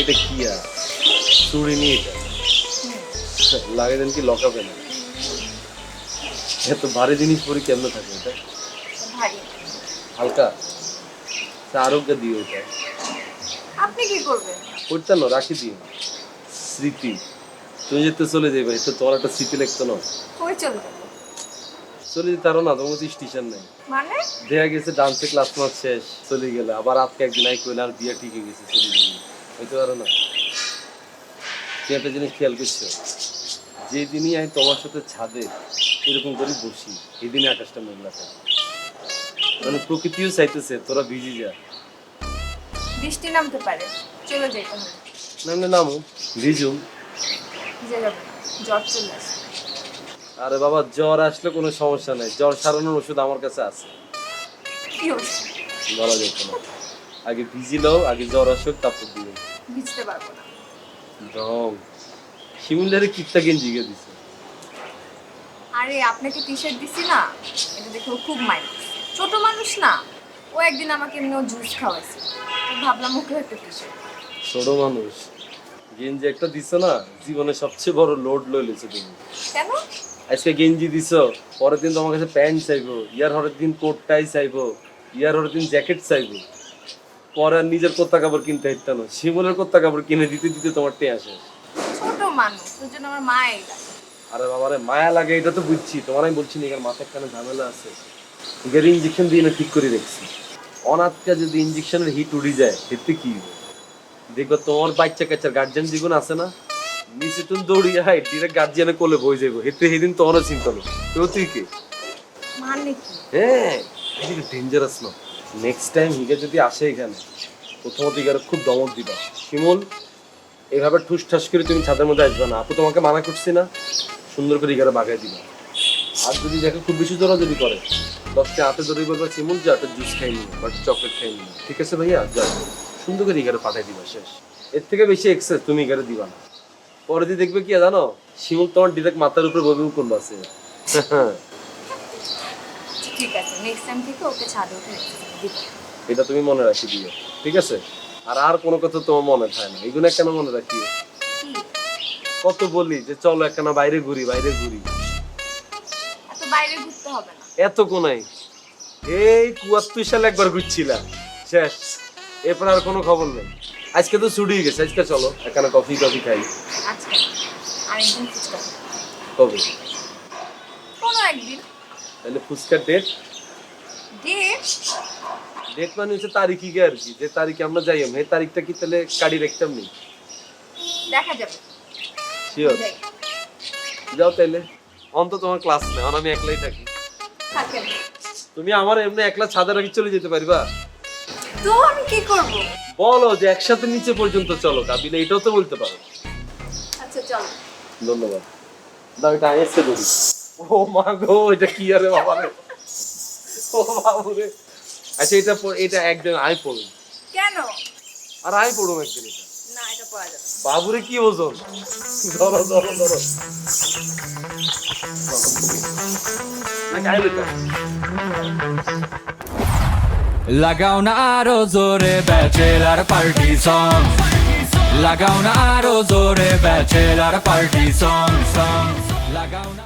এটা কি আর? চুরি নিয়ে এটা? লাগে দেন কি লকাবে না এত ভারী জিনিস পরে কেমনে থাকে এটা? হালকা? আরোগ্য দিও এটা। আপনি কি করবেন? করতে না রাখি দিও। স্মৃতি। তুমি যেতে চলে যাবে তো তোমার একটা স্মৃতি লিখতো না। কই চলে চলে যেতে আরও না তোমার স্টেশন নেই। মানে? দেখা গেছে ডান্সে ক্লাস মাস শেষ চলে গেলে। আবার আজকে একদিন আই কইলে আর বিয়ে ঠিক হয়ে গেছে চলে গেলে। হইতে পারো না। তুমি একটা জিনিস খেয়াল করছ আমি তোমার সাথে ছাদে এরকম করে বসি এই দিনে আকাশটা মেঘলা থাকে। মানে প্রকৃতিও চাইতেছে তোরা ভিজি যা। বৃষ্টি নামতে পারে চলে যাই তাহলে। নামলে নামো ভিজে। যাবে জ্বর চলে আসে। আরে বাবা জ্বর আসলে কোনো সমস্যা নেই জ্বর সারানোর ওষুধ আমার কাছে আছে। কি হচ্ছে বলা যেত না আগে ভিজিলেও আগে জ্বর আসুক তারপর দিবে ভিজতে পারব না। রং। শিমুলের কিত্তা গেঞ্জি গিয়ে দিছে? আরে আপনাকে টি শার্ট দিছি না এটা দেখে ও খুব মাইন্ড ছোট মানুষ না ও একদিন আমাকে এমনি জুস খাওয়াইছে। ভাবলাম ওকে একটা টি শার্ট ছোট মানুষ গেঞ্জি একটা দিছো না জীবনে সবচেয়ে বড় লোড লই লেছো তুমি। কেন? আজকে গেঞ্জি দিছো পরের দিন তোমার কাছে প্যান্ট চাইব ইয়ার হরের দিন কোট টাই চাইব ইয়ার হরের দিন জ্যাকেট চাইব। পরে আর নিজের কোত্তা কাপড় কিনতে হইতে না শিমুলের কোত্তা কাপড় কিনে দিতে দিতে তোমার টে আসে ছোট মানুষ জন্য আমার মায়ের আরে বাবারে মায়া লাগে এটা তো বুঝছি। তোমার আমি বলছি না এখানে মাথায় কেন ঝামেলা আছে। এর ইঞ্জেকশন দিয়ে না ঠিক করে রেখেছি। অনাথকা যদি ইঞ্জেকশনের হিট উড়ে যায় এতে কি হবে? দেখো তোমার বাচ্চা কাচ্চার গার্জিয়ান জীবন আছে না? নিচে তুমি দৌড়িয়ে হাই ডিরেক্ট গার্জিয়ানে কোলে বই যাব হেতে সেদিন তোমারও চিন্তা কেউ তুই কে? মানে কি? হ্যাঁ ডেঞ্জারাস না নেক্সট টাইম হিগে যদি আসে এখানে, প্রথমত হিগারে খুব দমক দিবা। শিমুল, এভাবে ঠুস ঠাস করে তুমি ছাদের মধ্যে আসবে না। আপু তোমাকে মানা করছি না, সুন্দর করে হিগারে বাগাই দিবা। আর যদি দেখো খুব বেশি যদি করে দশটা হাতে ধরে বলবা, শিমুল, যে, একটা জুস খাই নি বা চকলেট খাই নি ঠিক আছে ভাইয়া? যা, সুন্দর করে হিগারে পাঠাই দিবা, শেষ। এর থেকে বেশি এক্সেস তুমি হিগারে দিবা না। পরে দিয়ে দেখবে কি জানো, শিমুল তোমার ডিরেক্ট মাথার উপরে বমি কোন বাসে ঠিক আছে নেক্সট টাইম থেকে ওকে ছাদে উঠে দিব। এটা তুমি মনে রাখি দিও ঠিক আছে? আর আর কোনো কথা তোমার মনে থাকে না এগুলো কেন মনে রাখি কত বলি যে চলো একখানা বাইরে ঘুরি বাইরে ঘুরি। এত বাইরে ঘুরতে হবে না। এত কোনাই এই কুয়াত্তর সালে একবার ঘুরছিলাম শেষ। এরপর আর কোনো খবর নেই। আজকে তো ছুটি গেছে আজকে চলো একখানা কফি কফি খাই। আজকে আরেকদিন কবে? কোনো একদিন। তাহলে ফুচকার ডেট ডেট ডেট মানে হচ্ছে তারিখই গে আর কি যে তারিখে আমরা যাই এই তারিখটা কি তাহলে কাটি রাখতাম নি? দেখা যাবে। শিওর যাও তাইলে অন্তত তোমার ক্লাস নেই আমি একলাই থাকি। তুমি আমার এমনি একলা ছাদে রাখি চলে যেতে পারবা? তো আমি কি করব? বলো যে একসাথে নিচে পর্যন্ত চলো কাবিলে এটাও তো বলতে পারো। আচ্ছা চলো। ধন্যবাদ। দাও এটা এসে ধরি। ও মা গো এটা কি আরে বাবা রে? ও বাবু রে। আচ্ছা এটা এটা একদিন আই পড়ুন। কেন? আর আই পড়ুন একদিন এটা। না এটা পড়া যাবে বাবুরে কি ওজন? ধরো ধরো ধরো। লাগাও না আরও জোরে ব্যাচেলার পার্টি সং লাগাও না আরও জোরে ব্যাচেলার পার্টি সং সং লাগাও না